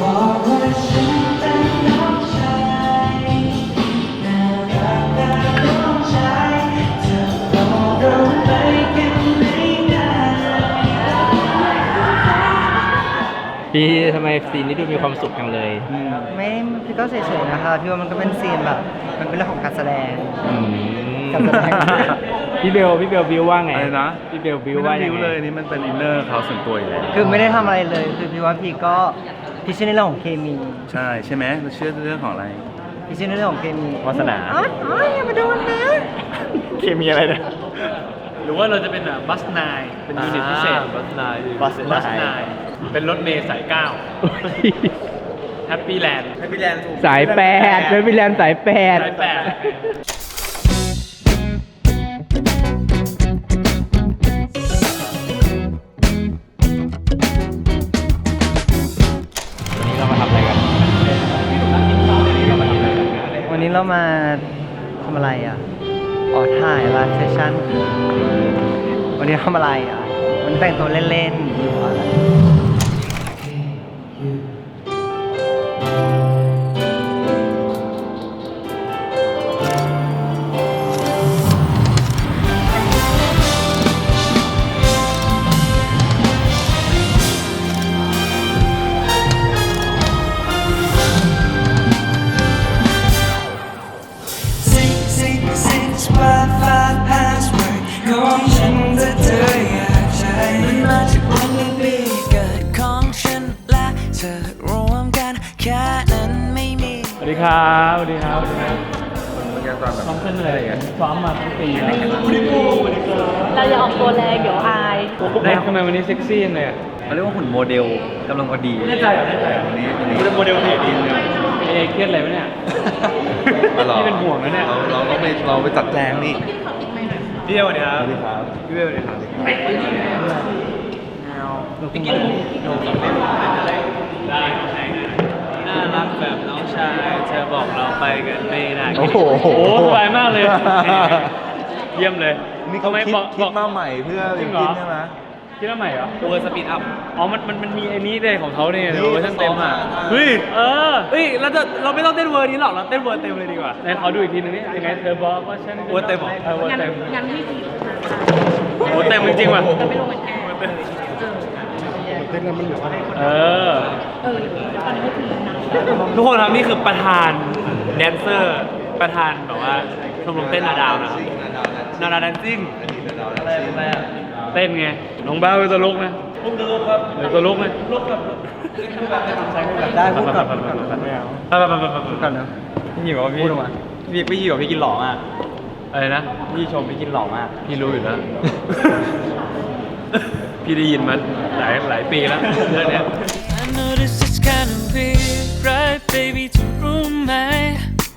พี่ทำไมซีนนี้ดูมีความสุขจังเลยไม่พี่ก็เฉยๆนะคะพี่ว่ามันก็เป็นซีนแบบ มันเป็นเรื่องของการแสดง อืมการแสดงพี่เบลพี่เบลบิวว่าไงอะไรนะ พี่เบลบิวไม่ว่าต้องยับิงวไงเลยนี่มันเป็นอินเนอร์เขาส่วนตัวอยู่แล้ว คือไม่ได้ทำอะไรเลย คือพี่ว่าพี่ก็ พี่เชื่อในเรื่องของเคมีใช่ใช่ไหมเราเชื่อเรื่องของอะไรพี่เชื่อในเรื่องของเคมีวาสนา อ๋ออ๋ออย่ามาโดนนะเคมีอะไรเนี่ยหรือว่าเราจะเป็นแบบบัสนายเป็นยูนิตพิเศษบัสนายบัสนายเป็นรถเมล์สายเก้าแฮปปี้แลนด์สายแปดเป็นวิลแลนด์สายแปด สายแปด วันนี้เรามาทำอะไรอะอ๋อถ่ายไลฟ์เซสชั่นวันนี้ทำอะไรอะ มันแต่งตัวเล่นๆอยู่อะ สวัสดีครับสวัสดีครับซ้อมขึ้นเลยซ้อมมาทุกปีแล้วเราอย่าออกตัวแรงเดี๋ยวอายได้ทำไมวันนี้เซ็กซี่จังเลยอะเขาเรียกว่าหุ่นโมเดลกำลังพอดีแน่ใจเหรอแน่ใจเหรอวันนี้วันนี้เป็นโมเดลเพจดีเลยเอเครียดอะไรวะเนี่ยอ๋อหรอพี่เป็นห่วงนะเนี่ยเราเราต้องไปเราไปจัดแจงนี่พี่เบลเนี่ยครับสวัสดีครับพี่เบลเนี่ยครับได้น่า รักแบบน้องชายเธอบอกเราไปกันไม่ได้โอ้โห โอ้สบายมากเลย เยี่ยมเลยนี่เขาทำไมคิดบอกคิบดอก มาใหม่เพื่อจริกิงนเหรอใช่ไหมคิดว่าใหม่เหรอตัวสปีดอัพ อ๋อ มัน มัน มันมีไอ้นี้เลยของเขาเนี่ยนี่เวอร์ชันเต็มอะเขาซ้อมมาเฮ้ย เออเฮ้ยเราจะเราไม่ต้องเต้นเวอร์นี้หรอก เราเต้นเวอร์เต็มเลยดีกว่า ไหนขอดูอีกทีนึงนี่ยังไงเธอบอกว่าฉันเวอร์เต็มเหรอ เออเวอร์เต็มงั้นพี่สีเวอร์เต็มจริงๆว่ะจะไม่ลงเหมือนกันเออ เออเดี๋ยวตอนนี้ไม่ถึงนะ ทุกคนครับนี่คือประธานแดนเซอร์ ประธานแบบว่าชมรมเต้นนาดาวนะครับนาดาวแดนซิ่งเต้นไงน้องบ้าเป็นตัวลุกนะลุกตัวลุกครับตัวลุกไหมลุกครับได้พูดกับไปไปไปไปไปไปไปพูดกันนะพี่หยิบบอกว่าพี่พูดออกมาพี่พี่หยิบบอกพี่กินหล่อมากอะไรนะพี่ชมพี่กินหล่อมากพี่รู้อยู่แล้วพี่ได้ยินมันหลายหลายปีแล้วเรื่องเนี้ ย I know this is kind of weird right baby เธอรู้ไหม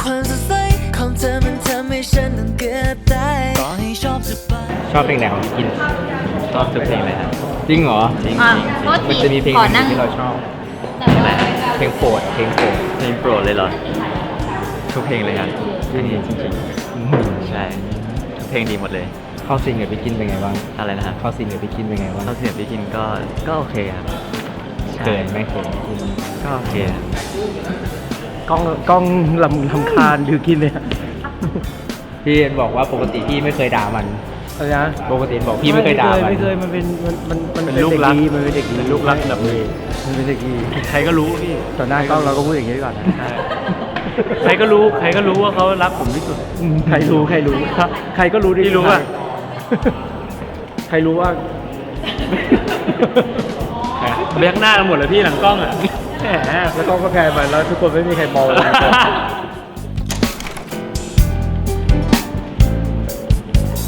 ความสดใสของเธอมันทำให้ฉันนั้นเกิดได้ต่อให้ชอบจะไป ชอบเพลงไหนของพี่กินชอบทุกเพลงเลยครับจริงเหรออะโทษมันทีจะมีเพลงขอไหนนั่งที่เราชอบเพลงโปรดเพลงโปรดเพลงโปรดเลยเหรอทุกเพลงเลยครับจริงจริงใช่ทุกเพลงดีหมดเลยเข้าซีนกับพี่กินเป็นไงบ้างอะไรนะครับเข้าซีนกับพี่กินเป็นไงบ้างเราเสียงพี่กินก็ก็โอเคครับใช่ เกินไหมเกินก็โอเคครับกล้องกล้องลำลำคาญดูกินเลยอะพี่บอกว่าปกติพี่ไม่เคยด่ามันอะไรนะปกติบอกพี่ไม่เคยด่ามันไม่เคยมันเป็นมันมันมันเป็นลูกรักเด็ดีมันเป็นเด็กดีเป็นลูกรักอันดับหนึ่งมันเป็นเด็กดีใครก็รู้พี่ต่อหน้ากล้องเราก็พูดอย่างนี้ก่อนนะใครก็รู้ใครก็รู้ว่าเขารักผมที่สุดอืมใครรู้ใครรู้ใครก็รู้ดิพี่รู้อะใครรู้ว่า เบียกหน้ากันหมดเลยพี่หลังกล้องอะแหมแล้วกล้องก็แพนไปแล้วทุกคนไม่มีใครมองเลย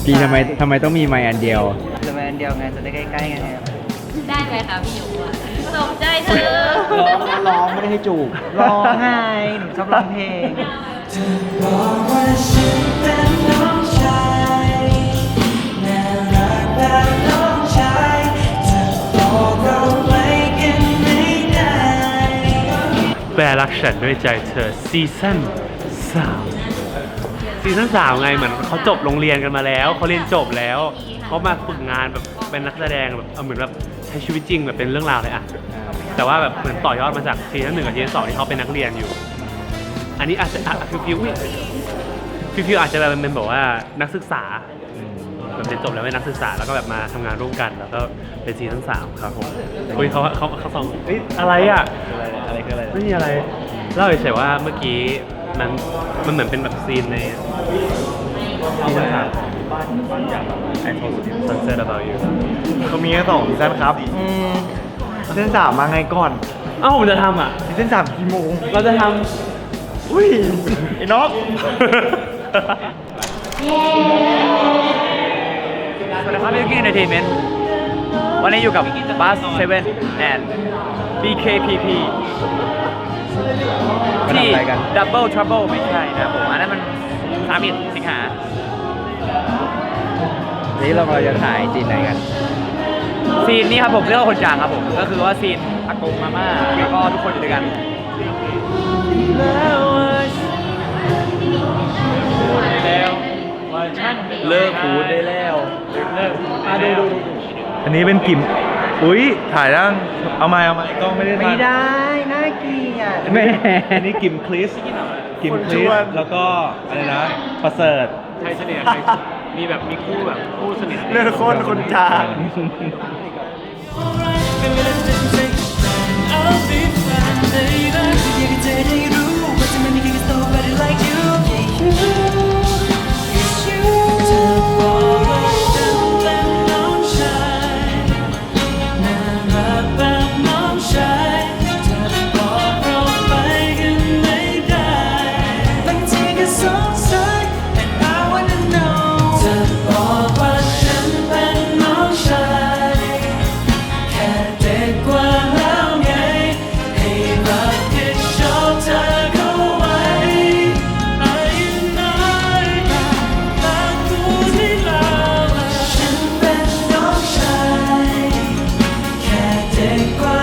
พี่ทำไมทำไมต้องมีไมค์อันเดียว จะมาอันเดียวไงจะได้ใกล้ๆไงได้ไหมคะพี่หยูอะตกใจเธอร้องร้องไม่ได้ให้จูบร้องไห้หนูชอบร้องเพลงบอกว่าฉันเป็นน้องชายน่ารักแบบน้องชายเธอบอกเรา ปลรักฉันด้วยใจเธอซีซั่นสามซีซั่นสามไงเหมือนเขาจบโรงเรียนกันมาแล้วเขาเรียนจบแล้วเขามาฝึกงานแบบเป็นนักแสดงแบบเอาเหมือนแบบใช้ชีวิตจริงแบบเป็นเรื่องราวเลยอะแต่ว่าแบบเหมือนต่อยอดมาจากซีซั่นหนึ่งกับซีซั่นสองที่เขาเป็นนักเรียนอยู่ อันนี้อาจจะอะฟิวฟิวฟิวฟิวอาจจะเป็นแบบว่านักศึกษา แบบเรียนจบแล้วเป็นนักศึกษาแล้วก็แบบมาทำงานร่วมกันแล้วก็เป็นซีซั่นสามครับผมอุ้ยเขาเขาเขาสองเอ้ยอะไรอะอะไรคืออะไรไม่มีอะไรเล่าเฉยๆว่าเมื่อกี้มันมันเหมือนเป็นแบบซีนในซีซั่นสามของไอโฟนซันเซ็ต about you เขามีแค่สองซีซั่นครับอืมซีซั่นสามมาไงก่อนเอ้าผมจะทำอะซีซั่นสามกี่โมงเราจะทอุ้ยไอ้น็อกำ สวัสดีครับบิวกิ้นเอนเตอร์เทนเมนต์วันนี้อยู่กับบัสเซเว่นแอน BKPP ที่ Double Trouble ไม่ใช่นะครับผมอันนั้นมันสามีสิงหา นี่เรากำลังจะถ่ายจีนไหนกัน ซีนนี้ครับผมเรียกว่าคนจางครับผม ก็คือว่าซีนอากงมาม่าแล้วก็ทุกคนอยู่ด้วยกัน เลิกพูดได้แล้วเลิกอะดูดูดูอันนี้เป็นกิมอุ้ยถ่ายยังเอามาเอามาก็ไม่ได้ถ่ายไม่ได้น่าเกลียดไม่อันนี้กิมคลิสกิมคลิสแล้วก็อะไรนะประเสริฐใครเสน่ห์ใครมีแบบมีคู่แบบคู่สนิทเลือกคนคนจา คน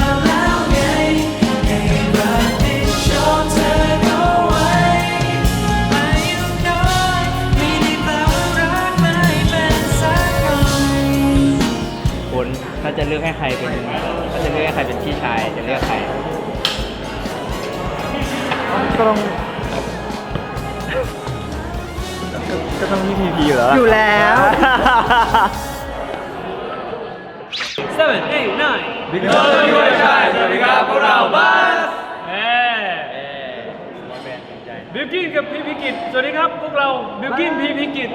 คุณถ้าจะเลือกให้ใครเป็นถ้าจะเลือกให้ใครเป็นพี่ชายจะเลือกใครก็ต้องก็ต้องมีพีพีอยู่แล้วอยู่แล้ว seven eight nine บิ๊กโตด้วยชายสวัสดีครับพวกเราบ้านเอ้บิวกินกับพี่พิกิตสวัสดีครับพวกเราบิวกินพี่พิกิต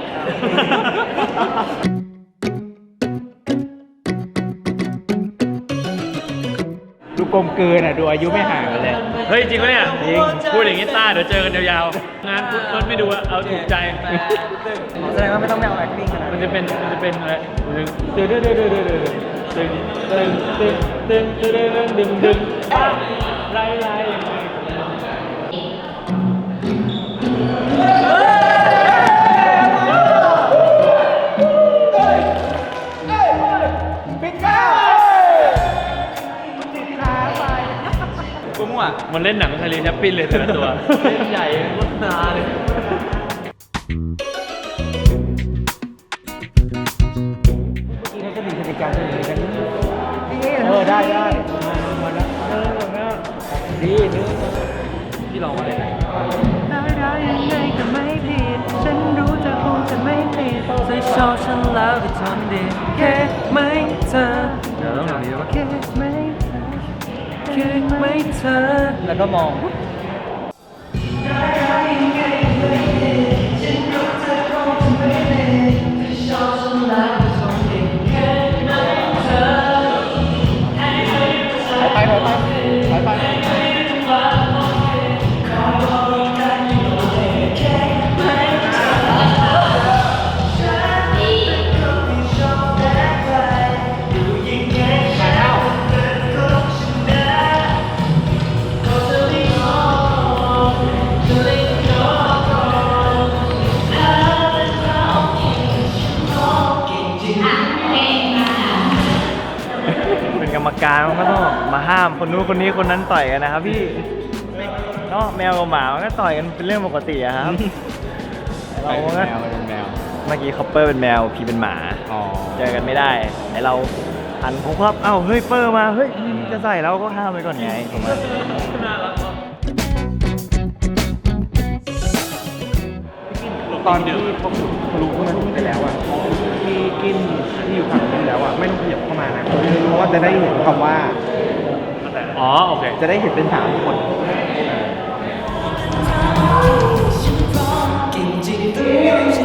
ดูกลมเกินอะ ดูอายุไม่ห่างกันเลย เฮ้ย จริงปะเนี่ยจริง พูดอย่างนี้ต้าเดี๋ยวเจอกันยาวๆ งานพุทธรถไม่ดูอะเอาถูกใจ แสดงว่าไม่ต้องแนว acting ขนาดมันนั้นจะเป็น มันจะเป็นอะไรตึงตึงตึงตึงตึงตึง ตึงตึงตึงตึงตึงตึงตึงตึงไล่ไล่ไงกูมั่มันเล่นหนังชาลีแชปปินเลยแต่ละตัว เล่นใหญ่วัฒนาเลย ฉันแล้วก็ทำดีแค่ไม่เธอเดี๋ยวต้องแบบนี้ป่ะแค่ไม่เธอแค่ไม่เธอแล้วก็มอง คนนู้นคนนี้คนนั้นต่อยกันนะครับพี่เนาะแมวกับหมามันก็ต่อยกันเป็นเรื่องปกติอะครับเราก็เป็นแมวเมื่อกี้คอปเปอร์เป็นแมวพีเป็นหมา อ๋อ เจอกันไม่ได้ไอเราทันผมครับเอ้าเฮ้ยเปอร์มาเฮ้ยจะใส่แล้วก็ห้ามไปก่อนไงผมว่าตอนที่พวกทะลุขึ้นมาถึงไปแล้วอะที่กินที่อยู่ฝั่งนู้นแล้วอะไม่ต้องขยับเข้ามานะเพราะว่าจะได้เห็นคำว่า อ๋อ โอเค จะได้เห็นเป็นสามคนจริงๆต้อง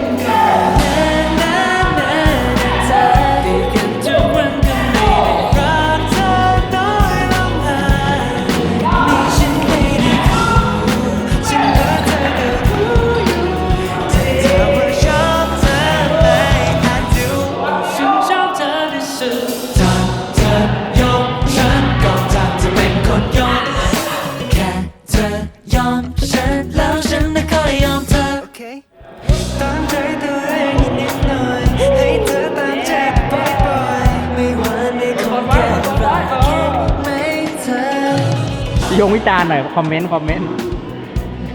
จารณ์หน่อยคอมเมนต์คอมเมนต์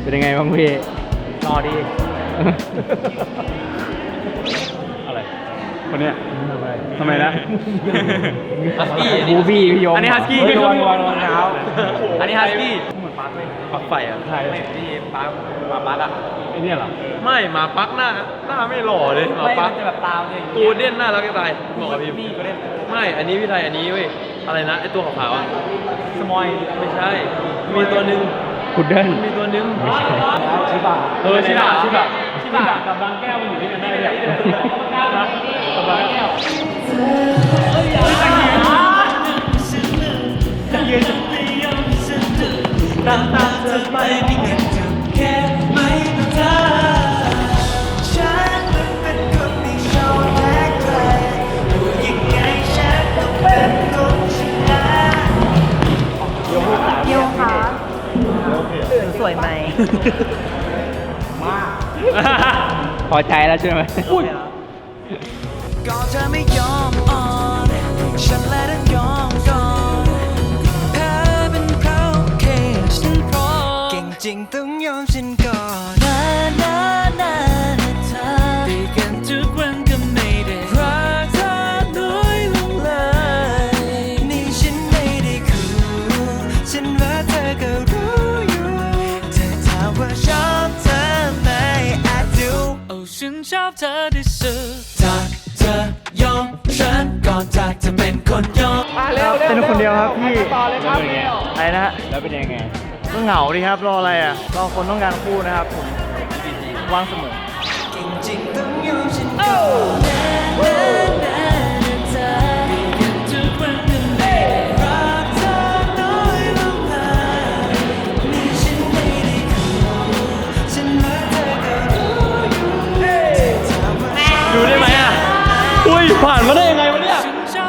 เป็นยังไงบ้างพี่รอดี อะไรคนเนี้ยทำไมนะบูบี้พี่ยงอันนี้ฮัสกี้เฮ้ยระวังระวังระวังเท้าอันนี้ฮัสกี้เหมือนปักเลยปักไฟอะใช่ไม่พี่ปักมาปักอะไอเนี่ยเหรอไม่หมาปักหน้าหน้าไม่หล่อเลยหมาปักจะแบบตามเลยกูเด่นหน้ารักจะตายบอกกับพี่นี่ก็เด่นไม่อันนี้พี่ไทยอันนี้เว้ยอะไรนะไอตัวขาวๆอะสมอยไม่ใช่ มีตัวหนึ่งพุดเดิ้ลมีตัวหนึ่งชิบะเออชิบะชิบะชิบะกับบางแก้วมันอยู่ด้วยกันได้เลยกับบางแก้ว วยไหมพอใจแล้วใช่ไหม ก็เธอไม่ อที่สุดถ้าเธอยอมฉันก่อนจากจะเป็นคนยอมเป็นคนเดียวครับพี่แล้วเป็นไงอะไรนะฮะ แล้วเป็นยังไง ก็เหงาดีครับ รออะไรอะ รอคนต้องการคู่นะครับผมว่างเสมอ เก่งจริงต้องยอมฉันก่อน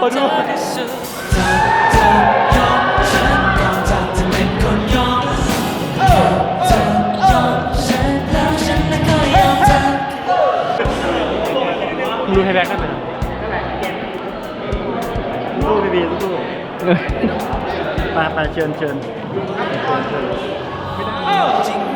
ฉันชอบขอเธดูอที่สุดถ้าเธอยอมฉันก่อนจากจะเป็นคนยอมเธอยอมฉันแล้วฉันก็ยอมเธอดูไฮแบ็กได้ไหมสู้พี่บีสู้มาไปเชิญเชิญจริงต้อง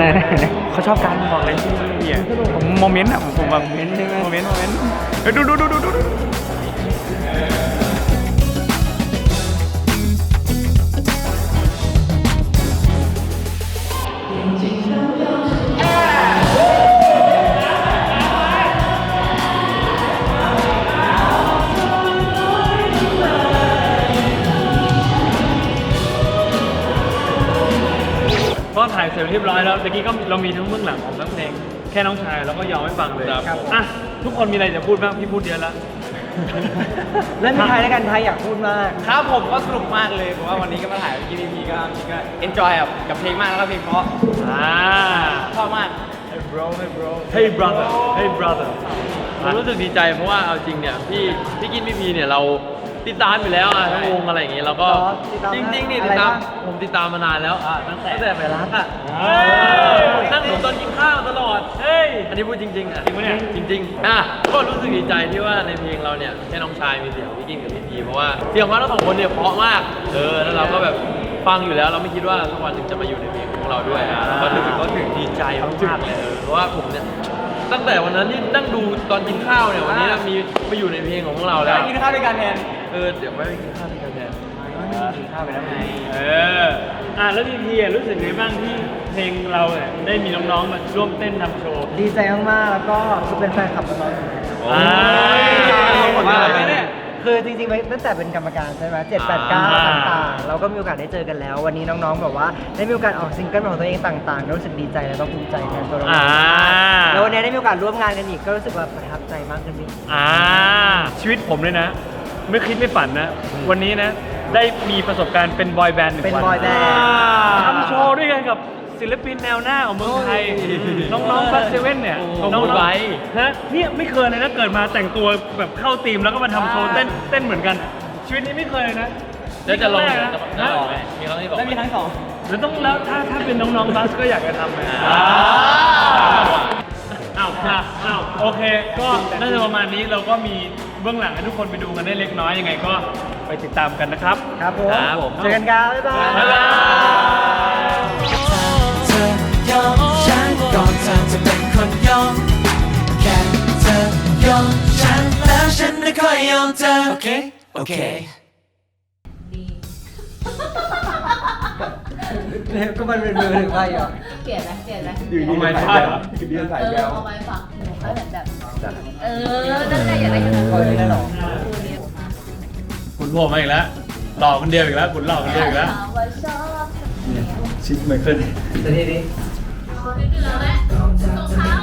อุ้ยเขาชอบการบอกเลยที่นี่อะผมโมเมนต์อะผมแบบโมเมนต์ใช่ไหมโมเมนต์โมเมนต์เฮ้ยดูดูดูดูดู ก็ถ่ายเสร็จเรียบร้อยแล้วตะกี้ก็เรามีทั้งเบื้องหลังของทั้งเพลงแค่น้องชายแล้วก็ยอมให้ฟังเลยครับอะทุกคนมีอะไรจะพูดบ้างพี่พูดเยอะแล้วและมีใครแล้วกันใครอยากพูดมาก ครับผมก็สนุกมากเลยผมว่าวันนี้ก็มาถ่ายกีพีก็จริงก็ enjoy กับกับเพลงมากแล้วก็เพลงเพราะอ่า ชอบมาก Hey brother Hey brother ผมรู้สึกดีใจเพราะว่าเอาจริงเนี่ยพี่พี่กินพี่พีเนี่ยเรา ติดตามอยู่แล้วอะทั้งวงอะไรอย่างงี้เราก็เหรอติดตามจริงๆนี่อะติไรดตามบ้างผมติดตามมานานแล้วอะตั้งแต่ตั้งแต่ไปรักอะเฮ้ย นั่งดูตอนกินข้าวตลอด เฮ้ย อันนี้พูดจริงๆอะจริงปะเนี่ย จริงๆอะก็รู้สึกดีใจที่ว่าในเพลงเราเนี่ยให้น้องชายมีเสียงพี่กินกับพี่พีเพราะว่าเสียงของเราทั้งสองคนเนี่ยเพราะมากเออแล้วเราก็แบบฟังอยู่แล้วเราไม่คิดว่าสักวันหนึ่งจะมาอยู่ในเพลงของเราด้วยอะแล้วก็รู้สึกก็ถึงดีใจมากๆเลยเออเพราะว่าผมเนี่ยตั้งแต่วันนั้นที่นั่งดูตอนกินข้าวเนี่ยวันนี้มีมาอยู่ในเพลงของพวกเราแล้ว กินข้าวด้วยกันแทน เออ เดี๋ยวไม่ไปกินข้าวด้วยกันแทนกินข้าวไปแล้วไงเออ อะแล้วพี่พีอะรู้สึกไงบ้างที่เพลงเราเนี่ยได้มีน้องๆมาร่วมเต้นทำโชว์ ดีใจมากๆ แล้วก็คือเป็นแฟนคลับตลอดอ่าผลงานอะไรเนี่ย คือจริงๆไว้ตั้งแต่เป็นกรรมการใช่ไหมเจ็ดแปดเก้าอ่าต่างๆ เราก็มีโอกาสได้เจอกันแล้ว วันนี้น้องๆแบบว่าได้มีโอกาสออกซิงเกิลของตัวเองต่างๆก็รู้สึกดีใจแล้วก็ภูมิใจแทนตัวเราอ่าแล้ววันนี้ได้มีโอกาสร่วมงานกันอีกก็รู้สึกว่าประทับใจมากขึ้นไปอีก อ่า ชีวิตผมเลยนะ ไม่คิดไม่ฝันนะ วันนี้นะ ได้มีประสบการณ์เป็นบอยแบนด์หนึ่งเป็นวันบอยแบนด์ ทำโชว์ด้วยกันกับศิลปินแนวหน้าของเมืองไทย น้องๆบัสเซเว่นเนี่ยโอ้โหน้องพูดไว้ ๆฮะเนี่ยไม่เคยเลยนะเกิดมาแต่งตัวแบบเข้าธีมแล้วก็มาทำโชว์เต้นเต้นเหมือนกัน ชีวิตนี้ไม่เคยเลยนะแล้วจะลองนี่จะครั้งแรกนะจะลองไหมมีครั้งที่สองแล้วมีครั้งสอง หรือต้องแล้วถ้าถ้าเป็นน้องๆบัสก็อยากจะทำไหม อ่าอ้าวอะอ้าวโอเค ก็น่าจะประมาณนี้เราก็มีเบื้องหลังให้ทุกคนไปดูกันได้เล็กน้อยยังไงก็ไปติดตามกันนะครับ ครับผมครับผม เจอกันครับบ๊ายบาย บ๊ายบาย เธอยอมฉันก่อนเธอจะเป็นคนยอมแค่เธอยอมฉันแล้วฉันไม่ค่อยยอมเธอ โอเค โอเค ก็มันเป็นมือถึงไปเหรอเปลี่ยนไหมเปลี่ยนไหมทำไมใช่เหรอเออเอาไว้ฝักหนูค่อยแบบแบบ เออนั่นแหละอย่าได้ขนาดคอยได้หรอคุณโผล่มาอีกแล้วหล่อคนเดียวอีกแล้วคุณหล่อคนเดียวอีกแล้วถามว่าชอบชิดเหมือนขึ้นแต่ทีนี้ขอนิดเดียวแหละรองเท้า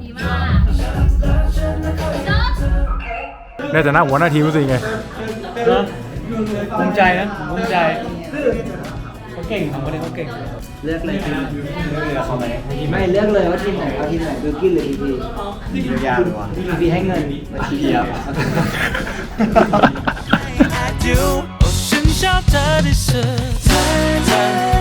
ดีมากจอดในฐานะหัวหน้าทีมรู้สึกไง ภูมิใจนะภูมิใจเขาเก่งทำคนนี้เขาเก่งเลือกเลยทีมไม่เลือกเลยว่าทีมไหนเอาทีมไหนบิลกิ้นหรือพีพีทีมยาวเลยวะพีพีให้เงินมาทีเดียว I do โอ้ฉันชอบเธอที่สุด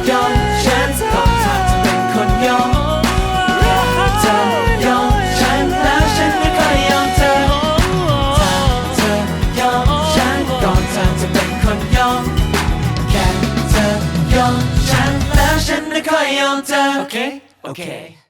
ค่เธอยอมฉั